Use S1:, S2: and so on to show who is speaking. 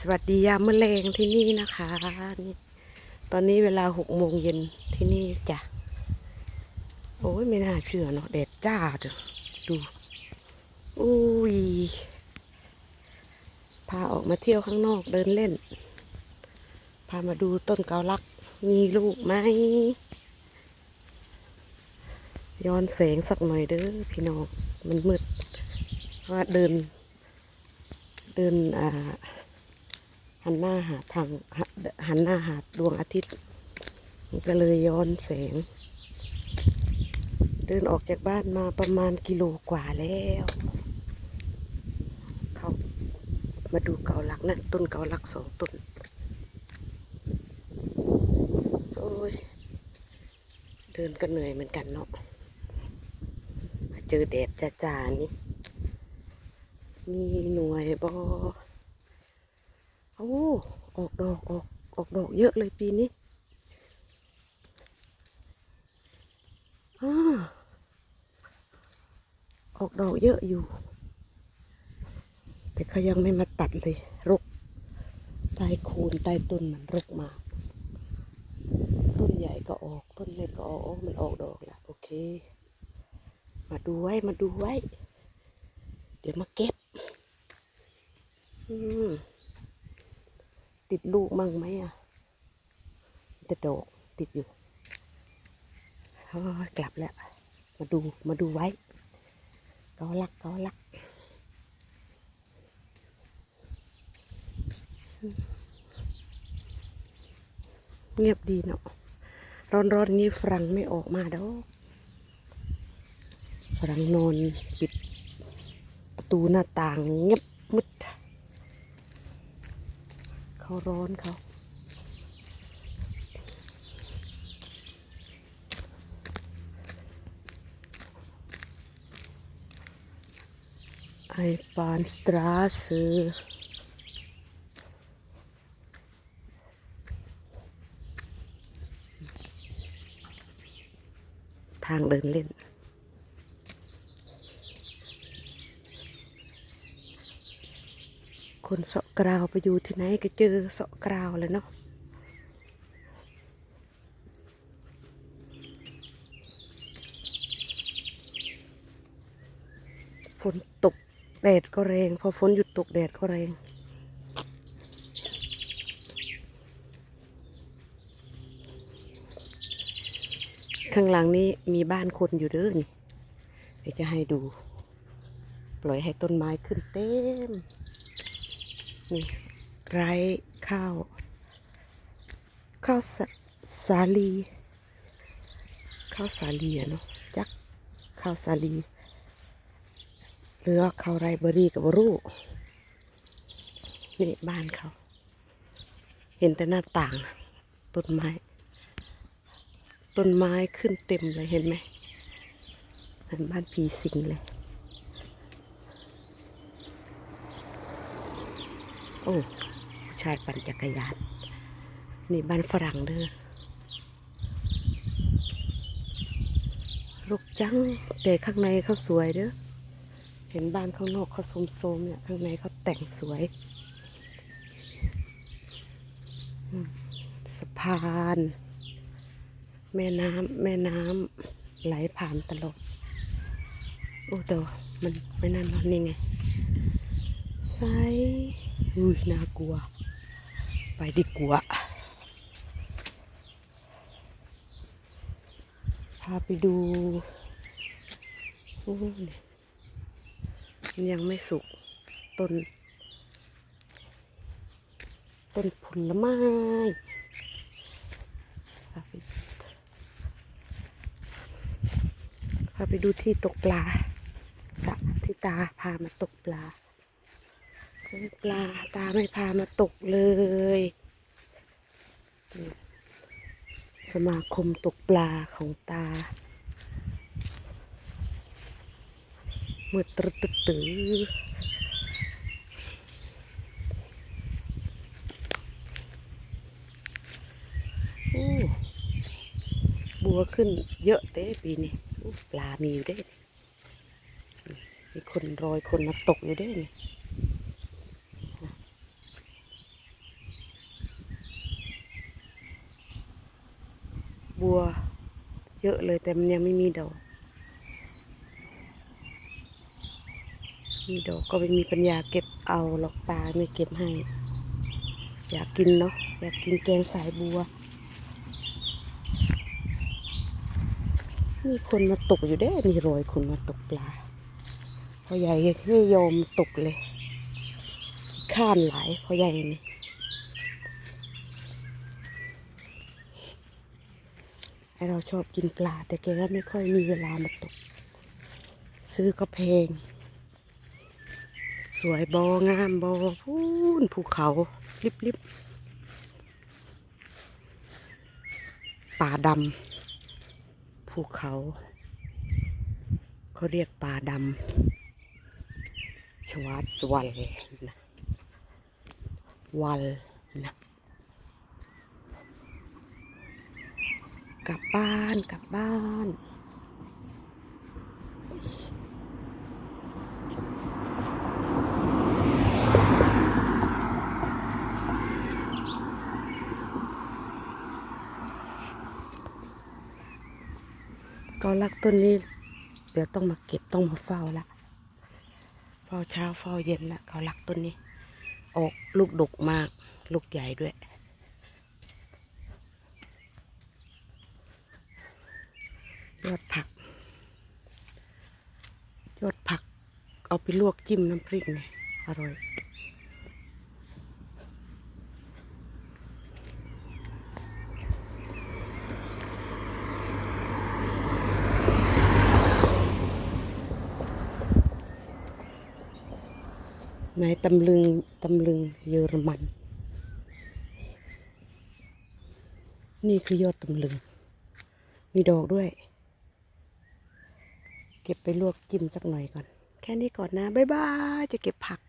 S1: สวัสดียามมื้อแรงที่นี่นะคะนี่ตอนนี้เวลาหกโมงเย็นที่นี่จ้ะ โอ้ยไม่น่าเชื่อเนาะแดดจ้าเด้อดูอุ้ยพาออกมาเที่ยวข้างนอกเดินเล่น พามาดูต้นเกาลัก มีลูกไหมย้อนแสงสักหน่อยเด้อพี่น้องมันมืดเพราะเดินเดินอ่า หันหน้าหาทางหันหน้าหาดวงอาทิตย์ มันก็เลยย้อนแสง เดินออกจากบ้านมาประมาณกิโลกว่าแล้ว เขามาดูเกาลักนั่นต้นเกาลักสองต้นโอ้ยเดินก็เหนื่อยเหมือนกันเนาะเจอแดดจ้าๆนี่มีหน่วยบอ โอ้ออกดอกออกออกดอกเยอะเลยปีนี้อาออกดอกเยอะอยู่ แต่เขายังไม่มาตัดเลย รกใต้โคนใต้ต้นมันรกมา ต้นใหญ่ก็ออก ต้นเล็กก็ออกมันออกดอกแล้วโอเค มาดูไว้มาดูไว้ เดี๋ยวมาเก็บ อืม ติดลูกมั่งไหมอะแต่ดอกติดอยู่กลับแล้ว มาดูมาดูไว้เกาลักเกาลักเงียบดีเนาะร้อนๆงี้ฝรั่งไม่ออกมาดอกฝรั่งนอนปิดประตูหน้าต่างเงียบมืด เขาร้อนเขาไอปานสตราเซทางเดินเล่น คนเสาะกราวไปอยู่ที่ไหนก็เจอเสาะกราวเลยเนาะฝนตกแดดก็แรง พอฝนหยุดตกแดดก็แรงข้างหลังนี้มีบ้านคนอยู่เด้อนี่เดี๋ยวจะให้ดู ปล่อยให้ต้นไม้ขึ้นเต็ม ไรข้าว ข้าวสาสาลี ข้าวสาลีเนาะจักข้าวสาลีหรือข้าวไรเบอรี่กับบรูนี่บ้านเขา เห็นแต่หน้าต่าง ต้นไม้ ต้นไม้ขึ้นเต็มเลยเห็นไหมเหมือนบ้านผีสิงเลย โอ้ผู้ชายปั่นจักรยาน นี่บ้านฝรั่งเด้อลูกจัง แต่ข้างในเขาสวยเด้อ เห็นบ้านข้างนอกเขาโสมๆเนี่ย ข้างในเขาแต่งสวย สะพาน แม่น้ำแม่น้ำไหลผ่านตลอดโอ้เดี๋ยวมันไม่นั่นนอะนี่ไงไซ อุ้ยน่ากลัว ไปดีกว่าพาไปดูโอ้ยมันยังไม่สุกต้น ต้นผลไม้พาไปพาไปดูที่ตกปลาสระที่ตาพามาตกปลา ปลาตาไม่พามาตกเลย สมาคมตกปลาของตามืดตรึดตึดตือโอ้บัวขึ้นเยอะเต้ปีนี้ปลามีอยู่เด้ มีคนรอยคนมาตกอยู่เด้นี่ บัว เยอะเลยแต่มันยังไม่มีดอก มีดอกก็ไม่มีปัญญาเก็บเอาหรอกตาไม่เก็บให้ อยากกินเนาะอยากกินแกงสายบัว มีคนมาตกอยู่เด้มีรอยคนมาตกปลาพอใหญ่ไม่ยอมตกเลยขี้ข้านหลายพอใหญ่นี่ไอ เราชอบกินปลา แต่แกก็ไม่ค่อยมีเวลามาตก ซื้อก็แพง สวยบองามบอพูนภูเขาลิบลิบป่าดำภูเขา เขาเรียกป่าดำชวัดสวัลนะวัลนะ กลับบ้านกลับบ้านก็รักต้นนี้เดี๋ยวต้องมาเก็บต้องมาเฝ้าละเฝ้าเช้าเฝ้าเย็นละเขารักต้นนี้ ออกลูกดกมาก ลูกใหญ่ด้วย ยอดผัก ยอดผัก เอาไปลวกจิ้มน้ำพริกเนี่ยอร่อยในตำลึง ตำลึงเยอรมัน นี่คือยอดตำลึง มีดอกด้วย เก็บไปลวกจิ้มสักหน่อยก่อน แค่นี้ก่อนนะ บ๊ายบาย จะเก็บผัก